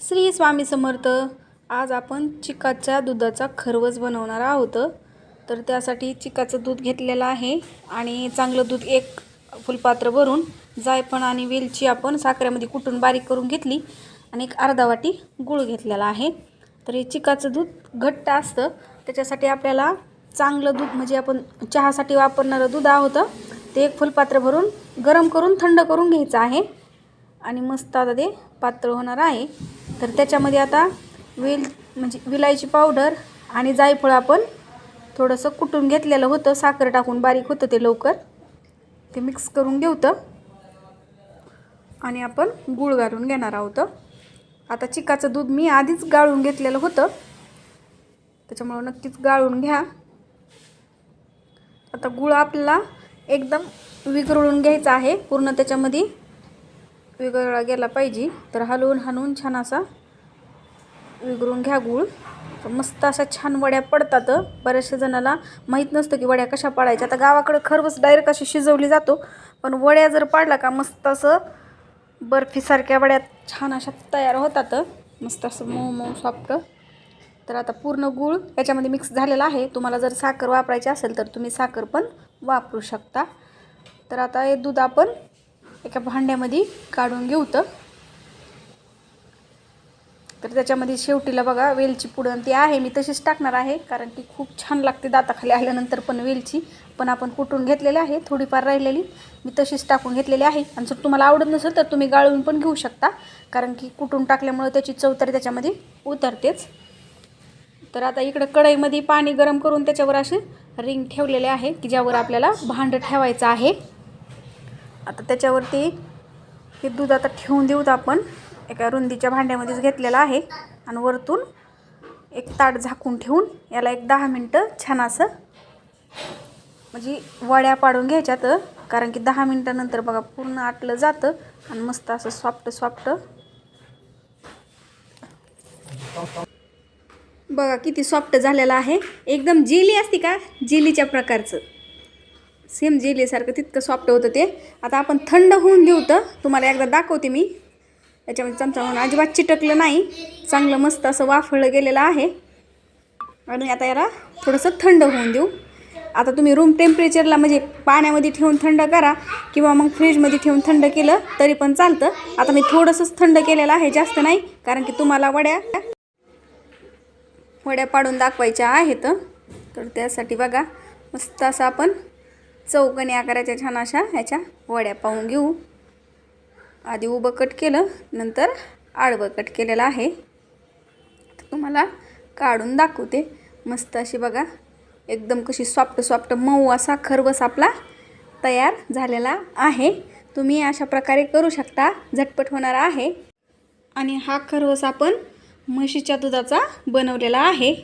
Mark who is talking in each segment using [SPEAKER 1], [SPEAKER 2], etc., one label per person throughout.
[SPEAKER 1] श्री स्वामी समर्थ. आज आपण चिकाच्या दुधाचा खरवस बनवणार आहोत. तर त्यासाठी चिकाचं दूध घेतलेलं आहे आणि चांगलं दूध एक फुलपात्र भरून जायफळ आणि वेलची आपण साखरेमध्ये कुटून बारीक करून घेतली आणि एक अर्धा वाटी गूळ घेतलेला आहे. तर हे चिकाचं दूध घट्ट असतं. त्याच्यासाठी आपल्याला चांगलं दूध म्हणजे आपण चहासाठी वापरणारं दूध आहोत. ते एक फुलपात्र भरून गरम करून थंड करून घ्यायचं आहे. आणि मस्त आता ते पातळ होणार आहे. तर त्याच्यामध्ये आता वेल म्हणजे विलायची पावडर आणि जायफळ आपण थोडंसं कुटून घेतलेलं होतं. साखर टाकून बारीक होतं ते लवकर. ते मिक्स करून घेऊतं. आणि आपण गूळ घालून घेणार आहोत. आता चिकाचं दूध मी आधीच गाळून घेतलेलं होतं. त्याच्यामुळं नक्कीच गाळून घ्या. आता गूळ आपल्याला एकदम विघळून घ्यायचा आहे. पूर्ण त्याच्यामध्ये विघळला गेला पाहिजे. तर हलवून हलवून छान असा विघळून घ्या गूळ. तर मस्त अशा छान वड्या पडतात. बऱ्याचशा जणाला माहीत नसतं की वड्या कशा पाडायच्या. आता गावाकडं खरवस डायरेक्ट अशी शिजवली जातो. पण वड्या जर पाडला का मस्त असं बर्फीसारख्या वड्या छान अशा तयार होतात. मस्त असं मऊ मऊ सॉफ्ट तर आता पूर्ण गूळ याच्यामध्ये मिक्स झालेला आहे. तुम्हाला जर साखर वापरायची असेल तर तुम्ही साखर पण वापरू शकता. तर आता हे दूध आपण एका भांड्यामध्ये काढून घेऊ तर. त्याच्यामध्ये शेवटीला बघा वेलची पुडण ती आहे मी तशीच टाकणार आहे कारण ती खूप छान लागते दाताखाली आल्यानंतर पण वेलची. पण आपण कुटून घेतलेली आहे थोडीफार राहिलेली. मी तशीच टाकून घेतलेली आहे. आणि जर तुम्हाला आवडत नसेल तर तुम्ही गाळून पण घेऊ शकता कारण की कुटून टाकल्यामुळे त्याची चव तर त्याच्यामध्ये उतरतेच. तर आता इकडं कढईमध्ये पाणी गरम करून त्याच्यावर असे रिंग ठेवलेले आहे की ज्यावर आपल्याला भांडं ठेवायचं आहे. आता त्याच्यावरती हे दूध आता ठेवून देऊत आपण. एका रुंदीच्या भांड्यामध्येच घेतलेलं आहे. आणि वरतून एक ताट झाकून ठेवून याला एक दहा मिनटं छान असं म्हणजे वड्या पाडून घ्यायच्यात. कारण की दहा मिनटानंतर बघा पूर्ण आटलं जातं आणि मस्त असं सॉफ्ट सॉफ्ट. बघा किती सॉफ्ट झालेलं आहे. एकदम जेली असते का? जेलीच्या प्रकारचं. सेम जेलीसारखं तितकं सॉफ्ट होतं ते. आता आपण थंड होऊन देऊ तर तुम्हाला एकदा दाखवते मी. याच्यामध्ये चमचा म्हणून अजिबात चिटकलं नाही. चांगलं मस्त असं वाफळलं गेलेलं आहे. आणि आता याला थोडंसं थंड होऊन देऊ. आता तुम्ही रूम टेम्परेचरला म्हणजे पाण्यामध्ये ठेवून थंड करा किंवा मग फ्रीजमध्ये ठेवून थंड केलं तरी पण चालतं. आता मी थोडंसंच थंड केलेलं आहे जास्त नाही कारण की तुम्हाला वड्या वड्या पाडून दाखवायच्या आहेत. तर त्यासाठी बघा मस्त असं आपण चौकणी आकाराच्या छान अशा ह्याच्या वड्या पाहून घेऊ. आधी उभं कट केलं नंतर आडवं कट केलेलं आहे. तुम्हाला काढून दाखवते. मस्त अशी बघा एकदम कशी सॉफ्ट सॉफ्ट मऊ असा खरवस आपला तयार झालेला आहे. तुम्ही अशा प्रकारे करू शकता. झटपट होणार आहे. आणि हा खरवस आपण म्हशीच्या दुधाचा बनवलेला आहे.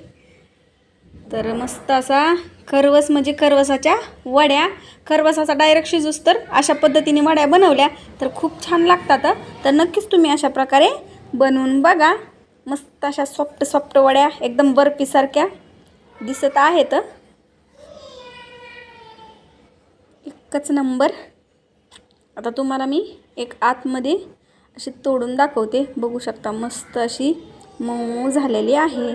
[SPEAKER 1] तर मस्त असा खरवस म्हणजे खरवसाच्या वड्या खरवसाचा डायरेक्ट शिजूस तर अशा पद्धतीने वड्या बनवल्या. तर खूप छान लागतात तर नक्कीच तुम्ही अशा प्रकारे बनवून बघा. मस्त अशा सॉफ्ट सॉफ्ट वड्या एकदम बर्फीसारख्या दिसत आहेत एकच नंबर. आता तुम्हाला मी एक आतमध्ये अशी तोडून दाखवते. बघू शकता मस्त अशी मऊ मऊ झालेली आहे.